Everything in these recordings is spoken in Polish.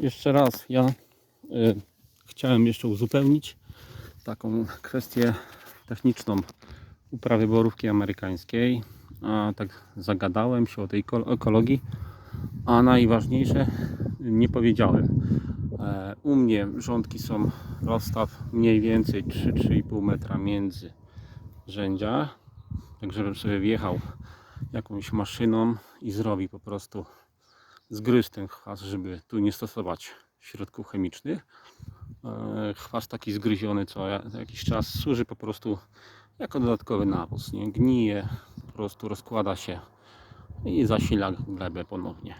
jeszcze raz ja y, chciałem jeszcze uzupełnić taką kwestię techniczną uprawy borówki amerykańskiej. A tak zagadałem się o tej eko- ekologii, a najważniejsze nie powiedziałem. E, U mnie rządki są rozstaw mniej więcej 3-3,5 metra między rzędzia. Tak żebym sobie wjechał jakąś maszyną i zrobił po prostu zgryź ten chwast, żeby tu nie stosować środków chemicznych. E, Chwast taki zgryziony co jakiś czas służy po prostu jako dodatkowy nawóz. Nie gnije, po prostu rozkłada się i zasila glebę ponownie.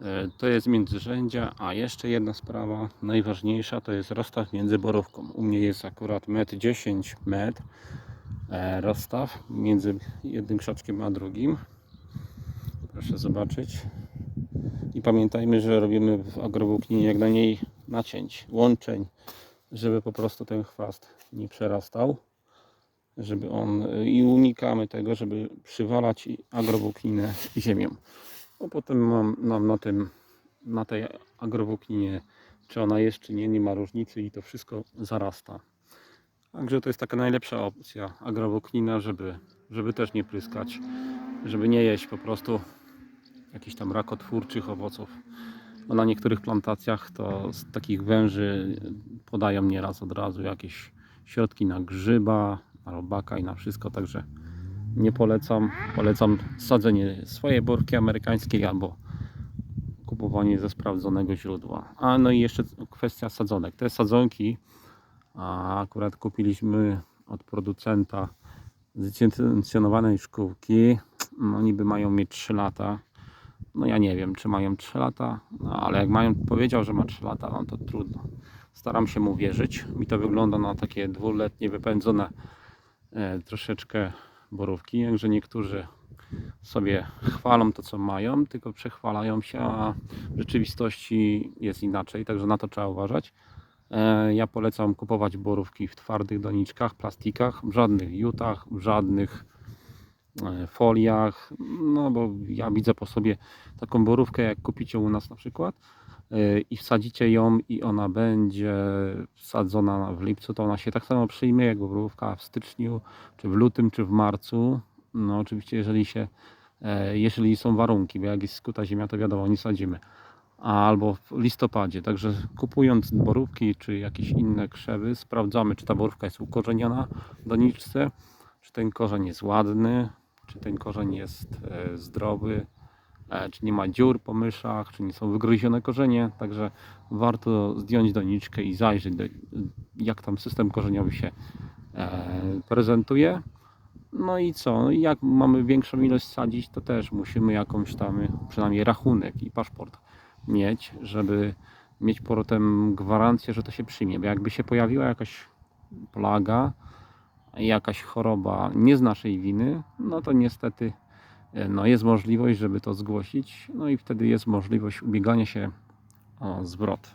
E, To jest międzyrzędzia, a jeszcze jedna sprawa najważniejsza to jest rozstaw między borówką. U mnie jest akurat 1,10 m metr e, rozstaw między jednym krzaczkiem a drugim. Proszę zobaczyć. Pamiętajmy, że robimy w agrowłókninie jak najmniej nacięć, łączeń, żeby po prostu ten chwast nie przerastał. Żeby on i unikamy tego, żeby przywalać agrowłókninę ziemią. Bo potem mam, mam na tym, na tej agrowłókninie, czy ona jest, czy nie, nie ma różnicy i to wszystko zarasta. Także to jest taka najlepsza opcja agrowłóknina, żeby, żeby też nie pryskać, żeby nie jeść po prostu jakichś tam rakotwórczych owoców. Bo na niektórych plantacjach to z takich węży podają nieraz od razu jakieś środki na grzyba, na robaka i na wszystko, także nie polecam. Polecam sadzenie swojej borki amerykańskiej albo kupowanie ze sprawdzonego źródła. A no i jeszcze kwestia sadzonek. Te sadzonki akurat kupiliśmy od producenta zlicencjonowanej szkółki. No niby mają mieć 3 lata. No ja nie wiem, czy mają 3 lata, no, ale jak mają, powiedział, że ma 3 lata, no to trudno. Staram się mu wierzyć. Mi to wygląda na takie dwuletnie wypędzone e, troszeczkę borówki, jakże niektórzy sobie chwalą to, co mają, tylko przechwalają się, a w rzeczywistości jest inaczej, także na to trzeba uważać. E, Ja polecam kupować borówki w twardych doniczkach, plastikach, w żadnych jutach, w żadnych foliach, no bo ja widzę po sobie taką borówkę, jak kupicie u nas na przykład e, i wsadzicie ją i ona będzie wsadzona w lipcu, to ona się tak samo przyjmie jak borówka w styczniu, czy w lutym, czy w marcu. No oczywiście jeżeli się, e, jeżeli są warunki, bo jak jest skuta ziemia, to wiadomo, nie sadzimy. Albo w listopadzie. Także kupując borówki czy jakieś inne krzewy, sprawdzamy, czy ta borówka jest ukorzeniona w doniczce, czy ten korzeń jest ładny, czy ten korzeń jest e, zdrowy, e, czy nie ma dziur po myszach, czy nie są wygryzione korzenie. Także warto zdjąć doniczkę i zajrzeć, jak tam system korzeniowy się e, prezentuje. No i co? Jak mamy większą ilość sadzić, to też musimy jakąś tam, przynajmniej rachunek i paszport mieć, żeby mieć potem gwarancję, że to się przyjmie. Bo jakby się pojawiła jakaś plaga, jakaś choroba nie z naszej winy, no to niestety e, no jest możliwość, żeby to zgłosić, no i wtedy jest możliwość ubiegania się o zwrot